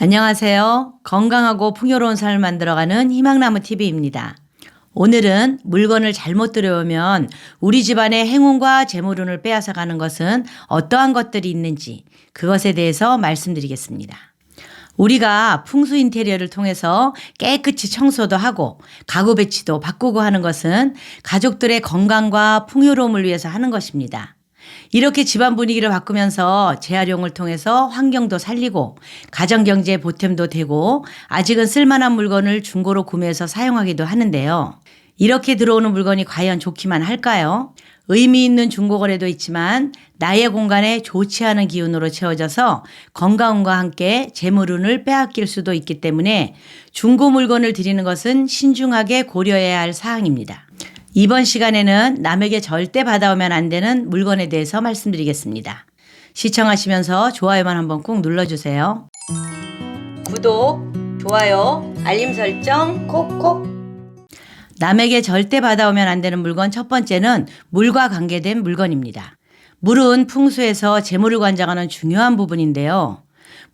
안녕하세요. 건강하고 풍요로운 삶을 만들어가는 희망나무 TV입니다. 오늘은 물건을 잘못 들여오면 우리 집안의 행운과 재물운을 빼앗아 가는 것은 어떠한 것들이 있는지 그것에 대해서 말씀드리겠습니다. 우리가 풍수 인테리어를 통해서 깨끗이 청소도 하고 가구 배치도 바꾸고 하는 것은 가족들의 건강과 풍요로움을 위해서 하는 것입니다. 이렇게 집안 분위기를 바꾸면서 재활용을 통해서 환경도 살리고 가정 경제에 보탬도 되고 아직은 쓸만한 물건을 중고로 구매해서 사용하기도 하는데요. 이렇게 들어오는 물건이 과연 좋기만 할까요? 의미 있는 중고거래도 있지만 나의 공간에 좋지 않은 기운으로 채워져서 건강운과 함께 재물운을 빼앗길 수도 있기 때문에 중고 물건을 드리는 것은 신중하게 고려해야 할 사항입니다. 이번 시간에는 남에게 절대 받아오면 안 되는 물건에 대해서 말씀드리겠습니다. 시청하시면서 좋아요만 한번 꾹 눌러주세요. 구독, 좋아요, 알림 설정 콕콕. 남에게 절대 받아오면 안 되는 물건 첫 번째는 물과 관계된 물건입니다. 물은 풍수에서 재물을 관장하는 중요한 부분인데요.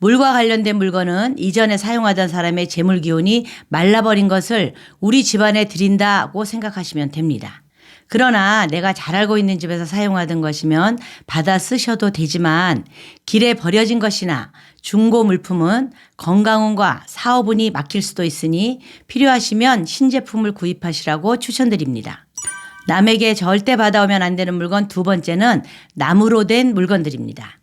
물과 관련된 물건은 이전에 사용하던 사람의 재물 기운이 말라버린 것을 우리 집안에 드린다고 생각하시면 됩니다. 그러나 내가 잘 알고 있는 집에서 사용하던 것이면 받아 쓰셔도 되지만 길에 버려진 것이나 중고 물품은 건강운과 사업운이 막힐 수도 있으니 필요하시면 신제품을 구입하시라고 추천드립니다. 남에게 절대 받아오면 안 되는 물건 두 번째는 나무로 된 물건들입니다.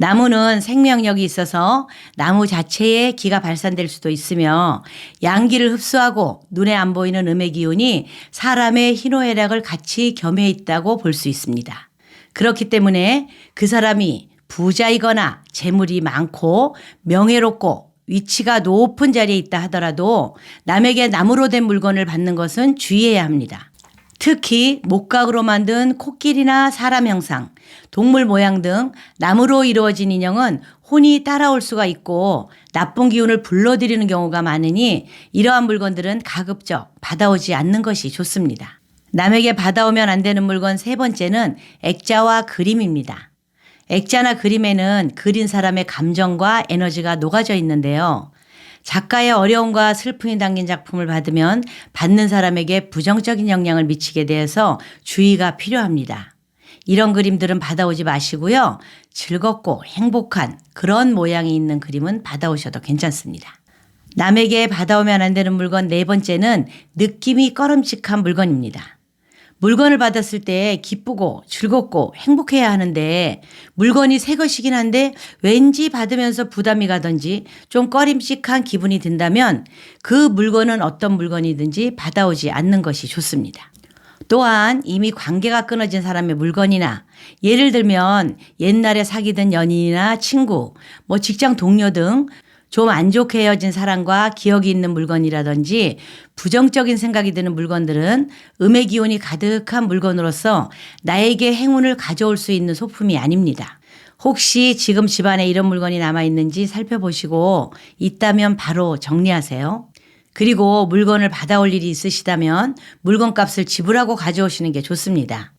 나무는 생명력이 있어서 나무 자체에 기가 발산될 수도 있으며 양기를 흡수하고 눈에 안 보이는 음의 기운이 사람의 희노애락을 같이 겸해 있다고 볼 수 있습니다. 그렇기 때문에 그 사람이 부자이거나 재물이 많고 명예롭고 위치가 높은 자리에 있다 하더라도 남에게 나무로 된 물건을 받는 것은 주의해야 합니다. 특히 목각으로 만든 코끼리나 사람 형상, 동물 모양 등 나무로 이루어진 인형은 혼이 따라올 수가 있고 나쁜 기운을 불러들이는 경우가 많으니 이러한 물건들은 가급적 받아오지 않는 것이 좋습니다. 남에게 받아오면 안 되는 물건 세 번째는 액자와 그림입니다. 액자나 그림에는 그린 사람의 감정과 에너지가 녹아져 있는데요. 작가의 어려움과 슬픔이 담긴 작품을 받으면 받는 사람에게 부정적인 영향을 미치게 되어서 주의가 필요합니다. 이런 그림들은 받아오지 마시고요. 즐겁고 행복한 그런 모양이 있는 그림은 받아오셔도 괜찮습니다. 남에게 받아오면 안 되는 물건 네 번째는 느낌이 꺼름칙한 물건입니다. 물건을 받았을 때 기쁘고 즐겁고 행복해야 하는데 물건이 새 것이긴 한데 왠지 받으면서 부담이 가든지 좀 꺼림칙한 기분이 든다면 그 물건은 어떤 물건이든지 받아오지 않는 것이 좋습니다. 또한 이미 관계가 끊어진 사람의 물건이나 예를 들면 옛날에 사귀던 연인이나 친구, 뭐 직장 동료 등 좀 안 좋게 헤어진 사람과 기억이 있는 물건이라든지 부정적인 생각이 드는 물건들은 음의 기운이 가득한 물건으로서 나에게 행운을 가져올 수 있는 소품이 아닙니다. 혹시 지금 집안에 이런 물건이 남아 있는지 살펴보시고 있다면 바로 정리하세요. 그리고 물건을 받아올 일이 있으시다면 물건 값을 지불하고 가져오시는 게 좋습니다.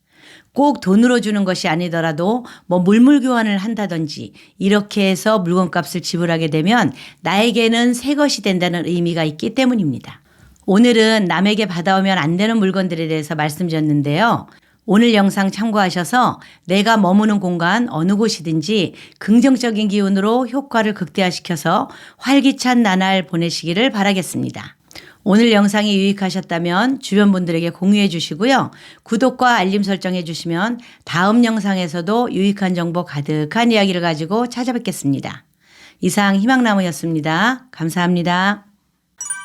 꼭 돈으로 주는 것이 아니더라도 뭐 물물 교환을 한다든지 이렇게 해서 물건 값을 지불하게 되면 나에게는 새 것이 된다는 의미가 있기 때문입니다. 오늘은 남에게 받아오면 안 되는 물건들에 대해서 말씀드렸는데요. 오늘 영상 참고하셔서 내가 머무는 공간 어느 곳이든지 긍정적인 기운으로 효과를 극대화시켜서 활기찬 나날 보내시기를 바라겠습니다. 오늘 영상이 유익하셨다면 주변 분들에게 공유해 주시고요. 구독과 알림 설정해 주시면 다음 영상에서도 유익한 정보 가득한 이야기를 가지고 찾아뵙겠습니다. 이상 희망나무였습니다. 감사합니다.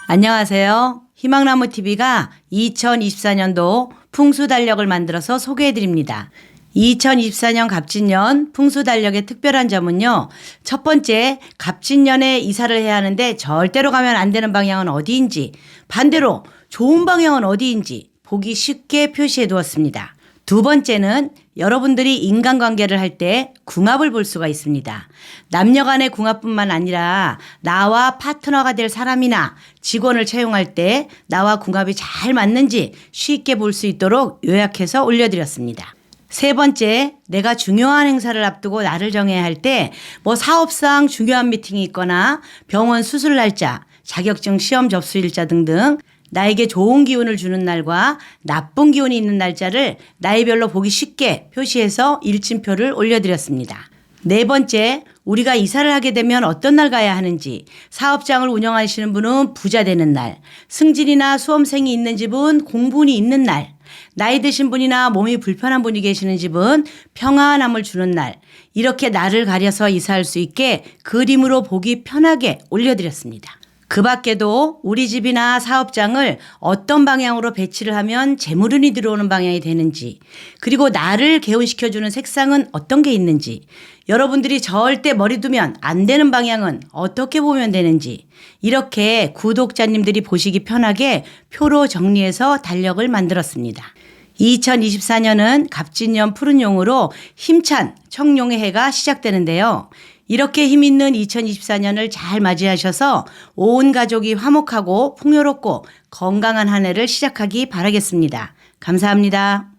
안녕하세요. 희망나무 TV가 2024년도 풍수 달력을 만들어서 소개해 드립니다. 2024년 갑진년 풍수 달력의 특별한 점은요. 첫 번째, 갑진년에 이사를 해야 하는데 절대로 가면 안 되는 방향은 어디인지, 반대로 좋은 방향은 어디인지 보기 쉽게 표시해 두었습니다. 두 번째는 여러분들이 인간관계를 할 때 궁합을 볼 수가 있습니다. 남녀 간의 궁합뿐만 아니라 나와 파트너가 될 사람이나 직원을 채용할 때 나와 궁합이 잘 맞는지 쉽게 볼 수 있도록 요약해서 올려드렸습니다. 세 번째, 내가 중요한 행사를 앞두고 날을 정해야 할 때 뭐 사업상 중요한 미팅이 있거나 병원 수술 날짜, 자격증 시험 접수 일자 등등 나에게 좋은 기운을 주는 날과 나쁜 기운이 있는 날짜를 나이별로 보기 쉽게 표시해서 일침표를 올려드렸습니다. 네 번째, 우리가 이사를 하게 되면 어떤 날 가야 하는지, 사업장을 운영하시는 분은 부자 되는 날, 승진이나 수험생이 있는 집은 공분이 있는 날, 나이 드신 분이나 몸이 불편한 분이 계시는 집은 평안함을 주는 날, 이렇게 날을 가려서 이사할 수 있게 그림으로 보기 편하게 올려드렸습니다. 그 밖에도 우리 집이나 사업장을 어떤 방향으로 배치를 하면 재물운이 들어오는 방향이 되는지, 그리고 나를 개운시켜주는 색상은 어떤 게 있는지, 여러분들이 절대 머리 두면 안 되는 방향은 어떻게 보면 되는지, 이렇게 구독자님들이 보시기 편하게 표로 정리해서 달력을 만들었습니다. 2024년은 갑진년 푸른 용으로 힘찬 청룡의 해가 시작되는데요. 이렇게 힘 있는 2024년을 잘 맞이하셔서 온 가족이 화목하고 풍요롭고 건강한 한 해를 시작하기 바라겠습니다. 감사합니다.